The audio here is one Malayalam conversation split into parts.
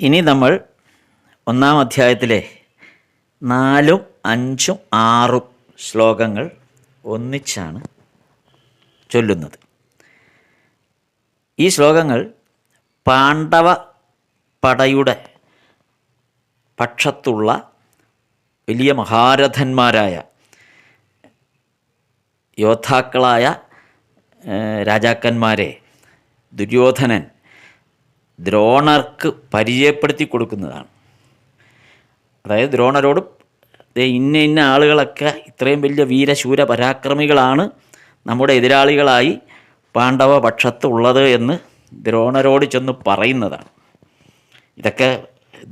ഇനി നമ്മൾ ഒന്നാം അധ്യായത്തിലെ നാലും അഞ്ചും ആറും ശ്ലോകങ്ങൾ ഒന്നിച്ചാണ് ചൊല്ലുന്നത്. ഈ ശ്ലോകങ്ങൾ പാണ്ഡവ പടയുടെ പക്ഷത്തുള്ള വലിയ മഹാരഥന്മാരായ യോദ്ധാക്കളായ രാജാക്കന്മാരെ ദുര്യോധനൻ ദ്രോണർക്ക് പരിചയപ്പെടുത്തി കൊടുക്കുന്നതാണ്. അതായത് ദ്രോണരോട് ഇന്ന ഇന്ന ആളുകളൊക്കെ ഇത്രയും വലിയ വീരശൂര പരാക്രമികളാണ് നമ്മുടെ എതിരാളികളായി പാണ്ഡവ പക്ഷത്ത് ഉള്ളത് എന്ന് ദ്രോണരോട് ചെന്ന് പറയുന്നതാണ്. ഇതൊക്കെ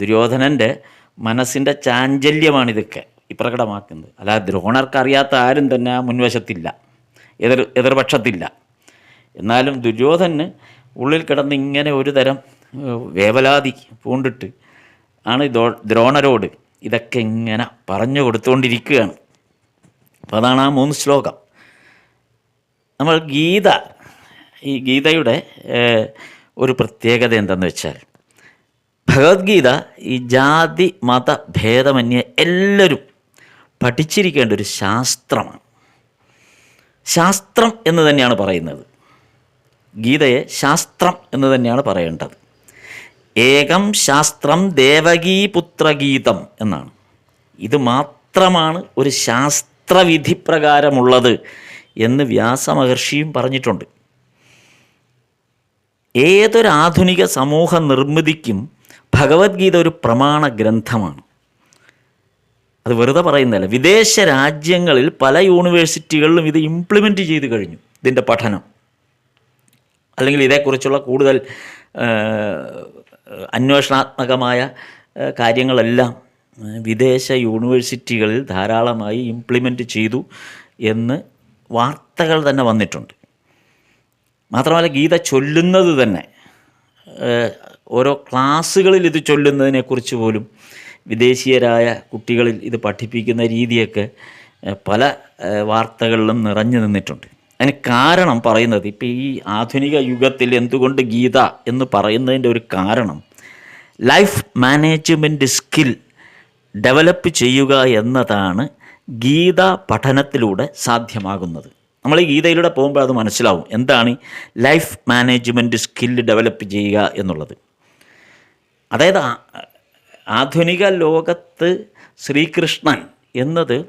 ദുര്യോധനന്റെ മനസ്സിന്റെ ചാഞ്ചല്യമാണ് ഇതൊക്കെ പ്രകടമാക്കുന്നത്. അല്ല ദ്രോണർക്കറിയാത്ത ആരും തന്നെ ആ മുൻവശത്തില്ല എതിർ എതിർപക്ഷത്തില്ല. എന്നാലും ദുര്യോധന് ഉള്ളിൽ കിടന്ന് ഇങ്ങനെ ഒരു തരം വേവലാതി പൂണ്ടിട്ട് ആണ് ദ്രോണരോട് ഇതൊക്കെ ഇങ്ങനെ പറഞ്ഞു കൊടുത്തുകൊണ്ടിരിക്കുകയാണ് അപ്പോൾ അതാണ് ആ മൂന്ന് ശ്ലോകം. നമ്മൾ ഗീത ഈ ഗീതയുടെ ഒരു പ്രത്യേകത എന്തെന്ന് വെച്ചാൽ ഭഗവത്ഗീത ഈ ജാതി മത ഭേദമന്യേ എല്ലാവരും പഠിച്ചിരിക്കേണ്ട ഒരു ശാസ്ത്രമാണ്. ശാസ്ത്രം എന്ന് തന്നെയാണ് പറയുന്നത്. ഗീതയെ ശാസ്ത്രം എന്ന് തന്നെയാണ് പറയേണ്ടത്. ഏകം ശാസ്ത്രം ദേവകീപുത്രഗീതം എന്നാണ്. ഇത് മാത്രമാണ് ഒരു ശാസ്ത്രവിധി പ്രകാരമുള്ളത് എന്ന് വ്യാസമഹർഷിയും പറഞ്ഞിട്ടുണ്ട്. ഏതൊരു ആധുനിക സമൂഹ നിർമ്മിതിക്കും ഭഗവത്ഗീത ഒരു പ്രമാണ ഗ്രന്ഥമാണ്. അത് വെറുതെ പറയുന്നതല്ല. വിദേശ രാജ്യങ്ങളിൽ പല യൂണിവേഴ്സിറ്റികളിലും ഇത് ഇംപ്ലിമെന്റ് ചെയ്ത് കഴിഞ്ഞു ഇതിന്റെ പഠനം. അല്ലെങ്കിൽ ഇതേക്കുറിച്ചുള്ള കൂടുതൽ അന്വേഷണാത്മകമായ കാര്യങ്ങളെല്ലാം വിദേശ യൂണിവേഴ്സിറ്റികളിൽ ധാരാളമായി ഇംപ്ലിമെന്റ് ചെയ്തു എന്ന് വാർത്തകൾ തന്നെ വന്നിട്ടുണ്ട്. മാത്രമല്ല ഗീത ചൊല്ലുന്നത് തന്നെ ഓരോ ക്ലാസ്സുകളിൽ ഇത് ചൊല്ലുന്നതിനെക്കുറിച്ച് പോലും വിദേശീയരായ കുട്ടികളിൽ ഇത് പഠിപ്പിക്കുന്ന രീതിയൊക്കെ പല വാർത്തകളിലും നിറഞ്ഞു നിന്നിട്ടുണ്ട്. അതിന് കാരണം പറയുന്നത് ഇപ്പോൾ ഈ ആധുനിക യുഗത്തിൽ എന്തുകൊണ്ട് ഗീത എന്ന് പറയുന്നതിന്റെ ഒരു കാരണം ലൈഫ് മാനേജ്മെന്റ് സ്കിൽ ഡെവലപ്പ് ചെയ്യുക എന്നതാണ് ഗീത പഠനത്തിലൂടെ സാധ്യമാകുന്നത്. നമ്മൾ ഈ ഗീതയിലൂടെ പോകുമ്പോൾ അത് മനസ്സിലാവും എന്താണ് ലൈഫ് മാനേജ്മെന്റ് സ്കില്ല് ഡെവലപ്പ് ചെയ്യുക എന്നുള്ളത്. അതായത് ആധുനിക ലോകത്ത് ശ്രീകൃഷ്ണൻ എന്നത്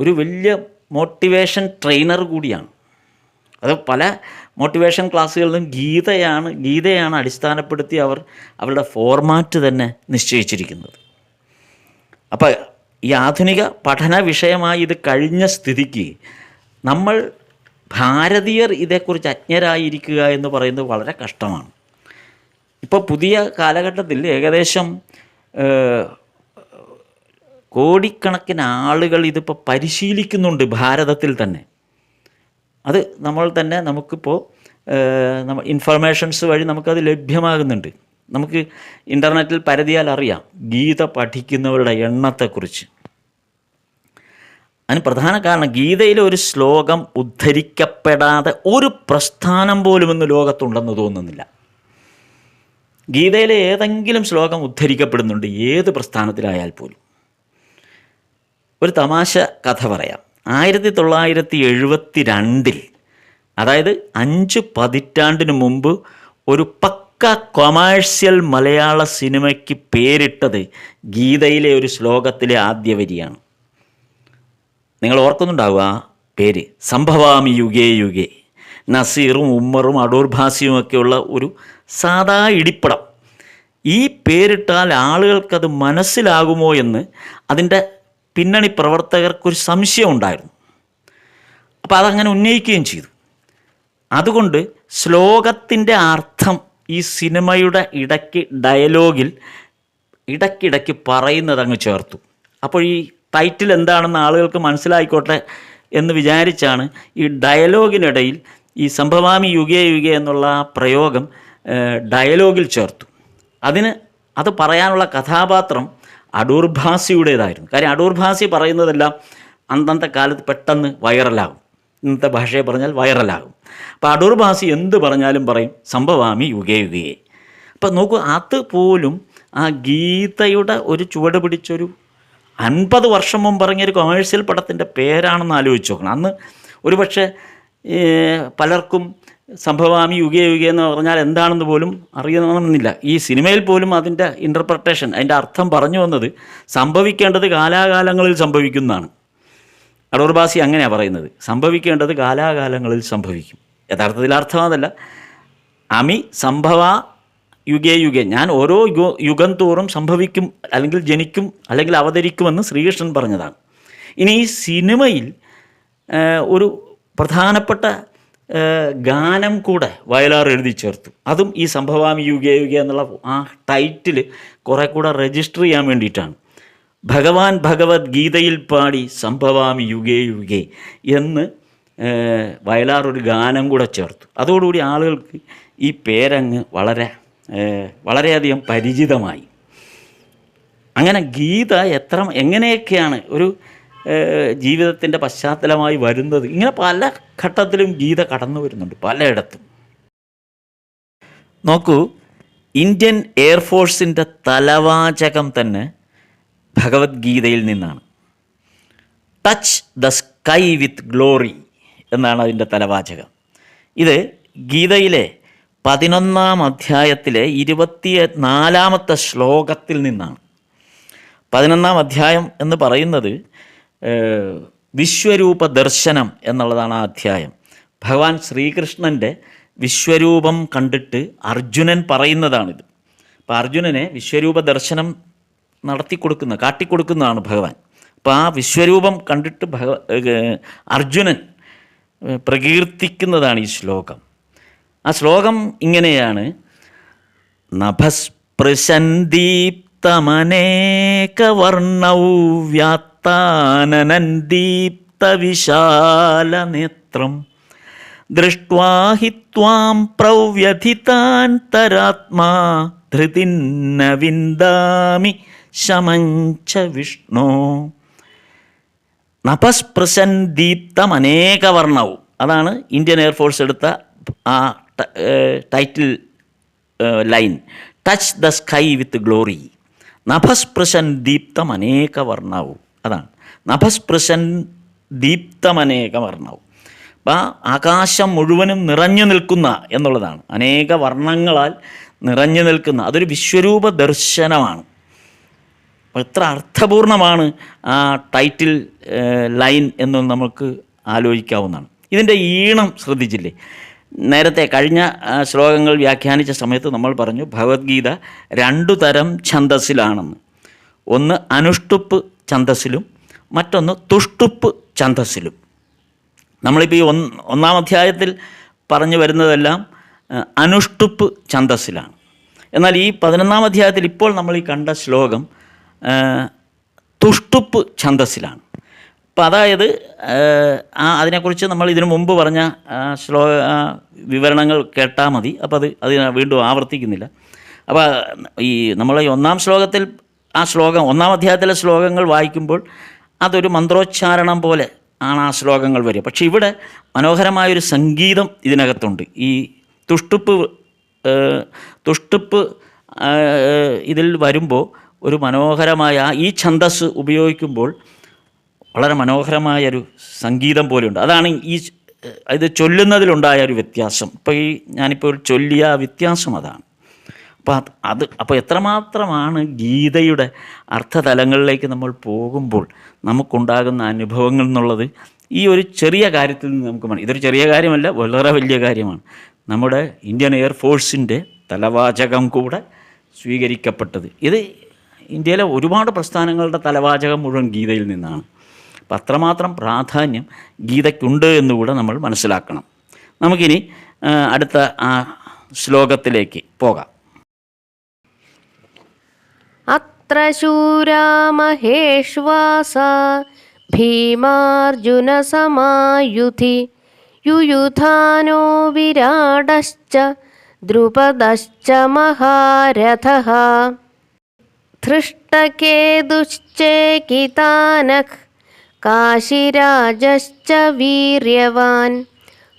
ഒരു വലിയ മോട്ടിവേഷൻ ട്രെയിനർ കൂടിയാണ്. അത് പല മോട്ടിവേഷൻ ക്ലാസ്സുകളിലും ഗീതയാണ് ഗീതയാണ് അടിസ്ഥാനപ്പെടുത്തി അവർ അവരുടെ ഫോർമാറ്റ് തന്നെ നിശ്ചയിച്ചിരിക്കുന്നത്. അപ്പോൾ ഈ ആധുനിക പഠന വിഷയമായി ഇത് കഴിഞ്ഞ സ്ഥിതിക്ക് നമ്മൾ ഭാരതീയർ ഇതേക്കുറിച്ച് അജ്ഞരായിരിക്കുക എന്ന് പറയുന്നത് വളരെ കഷ്ടമാണ്. ഇപ്പോൾ പുതിയ കാലഘട്ടത്തിൽ ഏകദേശം കോടിക്കണക്കിന് ആളുകൾ ഇതിപ്പോൾ പരിശീലിക്കുന്നുണ്ട് ഭാരതത്തിൽ തന്നെ. അത് നമ്മൾ തന്നെ നമുക്കിപ്പോൾ ഇൻഫർമേഷൻസ് വഴി നമുക്കത് ലഭ്യമാകുന്നുണ്ട്. നമുക്ക് ഇന്റർനെറ്റിൽ പരതിയാൽ അറിയാം ഗീത പഠിക്കുന്നവരുടെ എണ്ണത്തെക്കുറിച്ച്. അതിന് പ്രധാന കാരണം ഗീതയിലെ ഒരു ശ്ലോകം ഉദ്ധരിക്കപ്പെടാതെ ഒരു പ്രസ്ഥാനം പോലും ഇന്ന് ലോകത്തുണ്ടെന്ന് തോന്നുന്നില്ല. ഗീതയിലെ ഏതെങ്കിലും ശ്ലോകം ഉദ്ധരിക്കപ്പെടുന്നുണ്ട് ഏത് പ്രസ്ഥാനത്തിലായാൽ പോലും. ഒരു തമാശ കഥ പറയാം. ആയിരത്തി തൊള്ളായിരത്തി എഴുപത്തി രണ്ടിൽ അതായത് അഞ്ച് പതിറ്റാണ്ടിന് മുമ്പ് ഒരു പക്ക കൊമേഴ്സ്യൽ മലയാള സിനിമയ്ക്ക് പേരിട്ടത് ഗീതയിലെ ഒരു ശ്ലോകത്തിലെ ആദ്യ വരിയാണ്. നിങ്ങൾ ഓർക്കുന്നുണ്ടാവുക പേര്. സംഭവാമി യുഗേ യുഗേ. നസീറും ഉമ്മറും അടൂർ ഭാസിയുമൊക്കെയുള്ള ഒരു സാധാ ഇടിപ്പടം. ഈ പേരിട്ടാൽ ആളുകൾക്കത് മനസ്സിലാകുമോ എന്ന് അതിന്റെ പിന്നണി പ്രവർത്തകർക്കൊരു സംശയം ഉണ്ടായിരുന്നു. അപ്പോൾ അതങ്ങനെ ഉന്നയിക്കുകയും ചെയ്തു. അതുകൊണ്ട് ശ്ലോകത്തിന്റെ അർത്ഥം ഈ സിനിമയുടെ ഇടയ്ക്ക് ഡയലോഗിൽ ഇടയ്ക്കിടയ്ക്ക് പറയുന്നത് അങ്ങ് ചേർത്തു. അപ്പോൾ ഈ ടൈറ്റിൽ എന്താണെന്ന് ആളുകൾക്ക് മനസ്സിലായിക്കോട്ടെ എന്ന് വിചാരിച്ചാണ് ഈ ഡയലോഗിനിടയിൽ ഈ സംഭവാമി യുഗേ യുഗേ എന്നുള്ള പ്രയോഗം ഡയലോഗിൽ ചേർത്തു. അതിന് അത് പറയാനുള്ള കഥാപാത്രം അടൂർ ഭാസിയുടേതായിരുന്നു കാര്യം അടൂർ ഭാസി പറയുന്നതെല്ലാം അന്നത്തെ കാലത്ത് പെട്ടെന്ന് വൈറലാകും. ഇന്നത്തെ ഭാഷയെ പറഞ്ഞാൽ വൈറലാകും. അപ്പോൾ അടൂർ ഭാസി എന്ത് പറഞ്ഞാലും പറയും സംഭവാമി യുഗേ യുഗേ അപ്പം നോക്കൂ അത് പോലും ആ ഗീതയുടെ ഒരു ചുവട് പിടിച്ചൊരു അൻപത് വർഷം മുമ്പ് ഇറങ്ങിയൊരു കൊമേഴ്സ്യൽ പടത്തിന്റെ പേരാണെന്ന് ആലോചിച്ച് നോക്കണം. അന്ന് ഒരുപക്ഷെ പലർക്കും സംഭവാമി യുഗേ യുഗേ എന്ന് പറഞ്ഞാൽ എന്താണെന്ന് പോലും അറിയണമെന്നില്ല. ഈ സിനിമയിൽ പോലും അതിന്റെ ഇന്റർപ്രട്ടേഷൻ അതിന്റെ അർത്ഥം പറഞ്ഞു വന്നത് സംഭവിക്കേണ്ടത് കാലാകാലങ്ങളിൽ സംഭവിക്കുന്നതാണ്. അടൂർ ബാസി അങ്ങനെയാണ് പറയുന്നത്. സംഭവിക്കേണ്ടത് കാലാകാലങ്ങളിൽ സംഭവിക്കും. യഥാർത്ഥത്തിൽ അർത്ഥം അതല്ല. അമി സംഭവ യുഗേ യുഗേ. ഞാൻ ഓരോ യുഗ തോറും സംഭവിക്കും അല്ലെങ്കിൽ ജനിക്കും അല്ലെങ്കിൽ അവതരിക്കുമെന്ന് ശ്രീകൃഷ്ണൻ പറഞ്ഞതാണ്. ഇനി ഈ സിനിമയിൽ ഒരു പ്രധാനപ്പെട്ട ഗാനം കൂടെ വയലാർ എഴുതി ചേർത്തു. അതും ഈ സംഭവാമി യുഗേ യുഗേ എന്നുള്ള ആ ടൈറ്റിൽ കുറെ കൂടെ രജിസ്റ്റർ ചെയ്യാൻ വേണ്ടിയിട്ടാണ്. ഭഗവാൻ ഭഗവത്ഗീതയിൽ പാടി സംഭവാമി യുഗേ യുഗേ എന്ന് വയലാർ ഒരു ഗാനം കൂടെ ചേർത്തു. അതോടുകൂടി ആളുകൾക്ക് ഈ പേരങ്ങ് വളരെ വളരെയധികം പരിചിതമായി. അങ്ങനെ ഗീത എത്ര എങ്ങനെയൊക്കെയാണ് ഒരു ജീവിതത്തിന്റെ പശ്ചാത്തലമായി വരുന്നത് ഇങ്ങനെ പല ഘട്ടത്തിലും ഗീത കടന്നു വരുന്നുണ്ട് പലയിടത്തും. നോക്കൂ ഇന്ത്യൻ എയർഫോഴ്സിന്റെ തലവാചകം തന്നെ ഭഗവത്ഗീതയിൽ നിന്നാണ്. Touch the sky with glory എന്നാണ് അതിന്റെ തലവാചകം. ഇത് ഗീതയിലെ പതിനൊന്നാം അധ്യായത്തിലെ ഇരുപത്തി നാലാമത്തെ ശ്ലോകത്തിൽ നിന്നാണ്. പതിനൊന്നാം അധ്യായം എന്ന് പറയുന്നത് വിശ്വരൂപ ദർശനം എന്നുള്ളതാണ് ആ അധ്യായം. ഭഗവാൻ ശ്രീകൃഷ്ണന്റെ വിശ്വരൂപം കണ്ടിട്ട് അർജുനൻ പറയുന്നതാണിത്. അപ്പോൾ അർജുനനെ വിശ്വരൂപ ദർശനം നടത്തി കൊടുക്കുന്ന കാട്ടിക്കൊടുക്കുന്നതാണ് ഭഗവാൻ. അപ്പോൾ ആ വിശ്വരൂപം കണ്ടിട്ട് ഭഗ അർജുനൻ പ്രകീർത്തിക്കുന്നതാണ് ഈ ശ്ലോകം. ആ ശ്ലോകം ഇങ്ങനെയാണ്. നഭസ്പൃശന്തീപ്തമനേകവർണൗ വ്യാത്താനനന്ദീപ്തവിശാലനേത്രം ദൃഷ്ട്വാ ഹി ത്വാം പ്രവ്യഥിതാന്തരാത്മാ ധൃതിന്ന വിന്ദാമി ശമഞ്ച വിഷ്ണു. നപസ്പൃശൻ അതാണ് ഇന്ത്യൻ എയർഫോഴ്സ് എടുത്ത ആ title line. Touch the sky with glory. നഭസ്പൃശൻ ദീപ്തം അനേകവർണവും അതാണ്. നഭസ്പൃശൻ ദീപ്തമനേക വർണവും അപ്പം ആകാശം മുഴുവനും നിറഞ്ഞു നിൽക്കുന്ന എന്നുള്ളതാണ്. അനേക വർണങ്ങളാൽ നിറഞ്ഞു നിൽക്കുന്ന അതൊരു വിശ്വരൂപ ദർശനമാണ് അപ്പോൾ എത്ര അർത്ഥപൂർണമാണ് ആ ടൈറ്റിൽ ലൈൻ എന്ന് നമുക്ക് ആലോചിക്കാവുന്നതാണ്. ഇതിന്റെ ഈണം ശ്രദ്ധിച്ചില്ലേ? നേരത്തെ കഴിഞ്ഞ ശ്ലോകങ്ങൾ വ്യാഖ്യാനിച്ച സമയത്ത് നമ്മൾ പറഞ്ഞു ഭഗവത്ഗീത രണ്ടു തരം ഛന്തസ്സിലാണെന്ന് ഒന്ന് അനുഷ്ടുപ്പ് ഛന്തസ്സിലും മറ്റൊന്ന് തുഷ്ടുപ്പ് ഛന്തസ്സിലും നമ്മളിപ്പോൾ ഈ ഒന്ന് ഒന്നാം അധ്യായത്തിൽ പറഞ്ഞു വരുന്നതെല്ലാം അനുഷ്ടുപ്പ് ഛന്തസ്സിലാണ് എന്നാൽ ഈ പതിനൊന്നാം അധ്യായത്തിൽ ഇപ്പോൾ നമ്മൾ ഈ കണ്ട ശ്ലോകം തുഷ്ടുപ്പ് ഛന്തസ്സിലാണ് അപ്പം അതായത് ആ, അതിനെക്കുറിച്ച് നമ്മൾ ഇതിനു മുമ്പ് പറഞ്ഞ ശ്ലോ വിവരണങ്ങൾ കേട്ടാൽ മതി. അപ്പോൾ അത് അത് വീണ്ടും ആവർത്തിക്കുന്നില്ല. അപ്പോൾ ഈ നമ്മൾ ഈ ഒന്നാം ശ്ലോകത്തിൽ ആ ശ്ലോകം ഒന്നാം അധ്യായത്തിലെ ശ്ലോകങ്ങൾ വായിക്കുമ്പോൾ അതൊരു മന്ത്രോച്ചാരണം പോലെ ആണ് ആ ശ്ലോകങ്ങൾ വരിക. പക്ഷേ ഇവിടെ മനോഹരമായൊരു സംഗീതം ഇതിനകത്തുണ്ട്. ഈ തുഷ്ടുപ്പ് തുഷ്ടുപ്പ് ഇതിൽ വരുമ്പോൾ ഒരു മനോഹരമായ ഈ ഛന്തസ് ഉപയോഗിക്കുമ്പോൾ വളരെ മനോഹരമായൊരു സംഗീതം പോലെയുണ്ട്. അതാണ് ഈ ഇത് ചൊല്ലുന്നതിലുണ്ടായ ഒരു വ്യത്യാസം. ഇപ്പോൾ ഈ ഞാനിപ്പോൾ ചൊല്ലിയ വ്യത്യാസം അതാണ്. അപ്പോൾ അത് അപ്പോൾ എത്രമാത്രമാണ് ഗീതയുടെ അർത്ഥതലങ്ങളിലേക്ക് നമ്മൾ പോകുമ്പോൾ നമുക്കുണ്ടാകുന്ന അനുഭവങ്ങൾ എന്നുള്ളത് ഈ ഒരു ചെറിയ കാര്യത്തിൽ നിന്ന് നമുക്ക് മന ഇതൊരു ചെറിയ കാര്യമല്ല വളരെ വലിയ കാര്യമാണ്. നമ്മുടെ ഇന്ത്യൻ എയർഫോഴ്സിന്റെ തലവാചകം കൂടെ സ്വീകരിക്കപ്പെട്ടത്. ഇത് ഇന്ത്യയിലെ ഒരുപാട് പ്രസ്ഥാനങ്ങളുടെ തലവാചകം മുഴുവൻ ഗീതയിൽ നിന്നാണ്. അപ്പം അത്രമാത്രം പ്രാധാന്യം ഗീതയ്ക്കുണ്ട് എന്നുകൂടെ നമ്മൾ മനസ്സിലാക്കണം. നമുക്കിനി അടുത്ത ആ ശ്ലോകത്തിലേക്ക് പോകാം. അത്ര ശൂരാമഹേഷ്വാസ ഭീമാർജുനസമായുധി യുയുധാനോ വിരാടശ്ച ദ്രുപദശ്ച മഹാരഥ. काशिराजश्च वीर्यवान्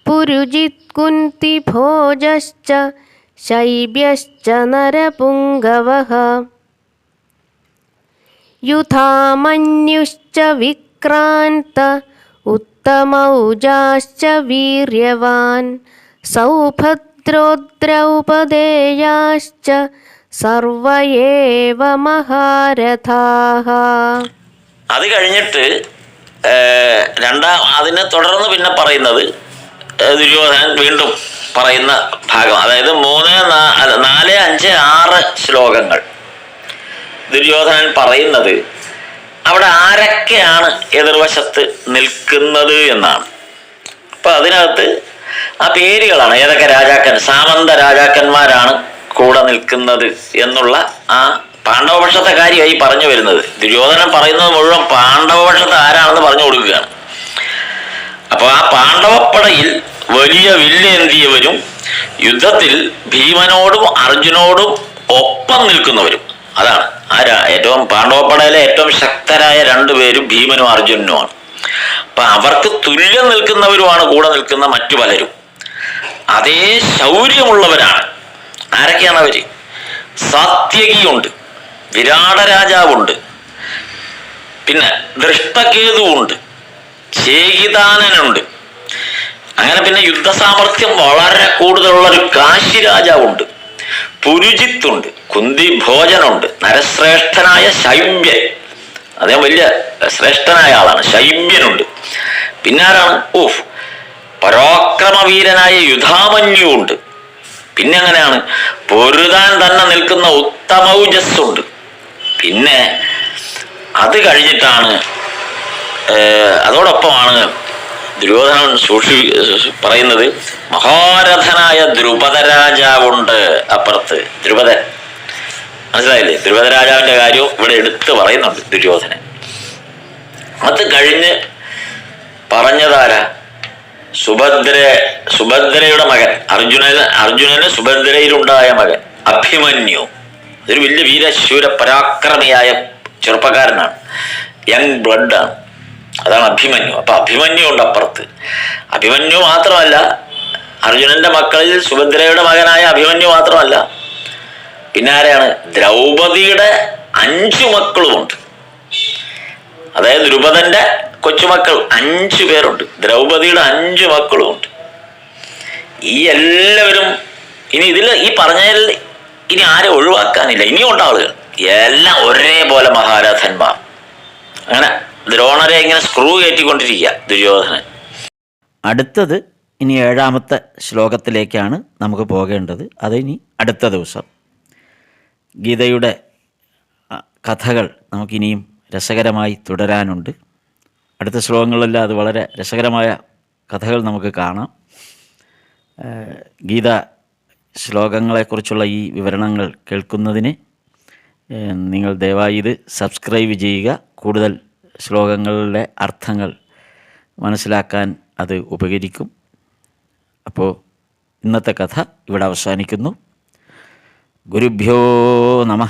पुरुजित्कुन्तिभोजश्च शैब्यश्च नरपुङ्गवः യുധാമന്യുശ്ച വിക്രാന്ത ഉത്തമൗജാശ്ച വീര്യവാൻ സൗഭദ്രോദ്രൗപദേയാശ്ച സർവയേവ മഹാരഥാഃ അത് കഴിഞ്ഞിട്ട് ഏഹ്, രണ്ടാം അതിനെ തുടർന്ന് പിന്നെ പറയുന്നത് ദുര്യോധനൻ വീണ്ടും പറയുന്ന ഭാഗം. അതായത് മൂന്ന് നാല് അഞ്ച് ആറ് ശ്ലോകങ്ങൾ ദുര്യോധനൻ പറയുന്നത് അവിടെ ആരൊക്കെയാണ് എതിർവശത്ത് നിൽക്കുന്നത് എന്നാണ്. അപ്പൊ അതിനകത്ത് ആ പേരുകളാണ്. ഏതൊക്കെ രാജാക്കൻ സാമന്ത രാജാക്കന്മാരാണ് കൂടെ നിൽക്കുന്നത് എന്നുള്ള ആ പാണ്ഡവപക്ഷത്തെ കാര്യമായി പറഞ്ഞു വരുന്നത്. ദുര്യോധനൻ പറയുന്നത് മുഴുവൻ പാണ്ഡവപക്ഷത്തെ ആരാണെന്ന് പറഞ്ഞു കൊടുക്കുകയാണ്. അപ്പൊ ആ പാണ്ഡവപ്പടയിൽ വലിയ വില്ലേന്തിയവരും യുദ്ധത്തിൽ ഭീമനോടും അർജുനോടും ഒപ്പം നിൽക്കുന്നവരും. അതാണ്. ആരാ ഏറ്റവും പാണ്ഡവപ്പടയിലെ ഏറ്റവും ശക്തരായ രണ്ടുപേരും ഭീമനും അർജുനനുമാണ്. അപ്പൊ അവർക്ക് തുല്യം നിൽക്കുന്നവരുമാണ് കൂടെ നിൽക്കുന്ന മറ്റു പലരും. അതേ ശൗര്യമുള്ളവരാണ്. ആരൊക്കെയാണ് അവർ? സാത്യകിയുണ്ട്. വിരാട രാജാവുണ്ട്. പിന്നെ ദൃഷ്ടകേതുവുണ്ട്. ചേകിതാനനുണ്ട്. അങ്ങനെ പിന്നെ യുദ്ധസാമർഥ്യം വളരെ കൂടുതലുള്ള ഒരു കാശി രാജാവുണ്ട്. പുരുജിത്തുണ്ട് കുന്തി ഭോജനുണ്ട് നരശ്രേഷ്ഠനായ ശൈബ്യൻ അദ്ദേഹം വലിയ ശ്രേഷ്ഠനായ ആളാണ് ശൈബ്യനുണ്ട് പിന്നെ ആരാണ് ഓഫ് പരാക്രമവീരനായ യുധാമന്യുണ്ട് പിന്നെ അങ്ങനെയാണ് പൊരുതാൻ തന്നെ നിൽക്കുന്ന ഉത്തമൗജസ്സുണ്ട്. പിന്നെ അത് കഴിഞ്ഞിട്ടാണ് അതോടൊപ്പമാണ് ദുര്യോധനൻ സൂക്ഷി പറയുന്നത് മഹാരഥനായ ദ്രുപദ രാജാവുണ്ട് അപ്പുറത്ത്. ദ്രുപദൻ. മനസ്സിലായില്ലേ? ദ്രുപദ രാജാവിന്റെ കാര്യവും ഇവിടെ എടുത്ത് പറയുന്നുണ്ട് ദുര്യോധനൻ. അത് കഴിഞ്ഞ് പറഞ്ഞതാര? സുഭദ്ര സുഭദ്രയുടെ മകൻ. അർജുനന് അർജുനന് സുഭദ്രയിലുണ്ടായ മകൻ. അഭിമന്യു. അതൊരു വലിയ വീരശൂര പരാക്രമിയായ ചെറുപ്പക്കാരനാണ്. യങ് ബ്ലഡ് ആണ്. അതാണ് അഭിമന്യു. അപ്പൊ അഭിമന്യു ഉണ്ട് അപ്പുറത്ത്. അഭിമന്യു മാത്രമല്ല അർജുനന്റെ മക്കളിൽ സുഭദ്രയുടെ മകനായ അഭിമന്യു മാത്രമല്ല പിന്നെ ആരെയാണ് ദ്രൗപദിയുടെ അഞ്ചു മക്കളുമുണ്ട് അതായത് ദ്രുപദന്റെ കൊച്ചുമക്കൾ അഞ്ചു പേരുണ്ട്. ദ്രൗപദിയുടെ അഞ്ചു മക്കളുമുണ്ട് ഈ എല്ലാവരും ഇനി ഇതിൽ ഈ പറഞ്ഞതിൽ ഇനി ആരെ ഒഴിവാക്കാനില്ല? ഇനിയും ആളുകൾ എല്ലാം ഒരേപോലെ മഹാരഥന്മാർ അങ്ങനെ ദ്രോണരെ ഇങ്ങനെ സ്ക്രൂ കയറ്റിക്കൊണ്ടിരിക്കുക ദുര്യോധനൻ. അടുത്തത് ഇനി ഏഴാമത്തെ ശ്ലോകത്തിലേക്കാണ് നമുക്ക് പോകേണ്ടത്. അത് ഇനി അടുത്ത ദിവസം. ഗീതയുടെ കഥകൾ നമുക്കിനിയും രസകരമായി തുടരാനുണ്ട്. അടുത്ത ശ്ലോകങ്ങളെല്ലാം അത് വളരെ രസകരമായ കഥകൾ നമുക്ക് കാണാം. ഗീത ശ്ലോകങ്ങളെക്കുറിച്ചുള്ള ഈ വിവരണങ്ങൾ കേൾക്കുന്നതിന് നിങ്ങൾ ദയവായി ഇത് സബ്സ്ക്രൈബ് ചെയ്യുക. കൂടുതൽ ശ്ലോകങ്ങളുടെ അർത്ഥങ്ങൾ മനസ്സിലാക്കാൻ അത് ഉപകരിക്കും. അപ്പോൾ ഇന്നത്തെ കഥ ഇവിടെ അവസാനിക്കുന്നു. ഗുരുഭ്യോ നമ.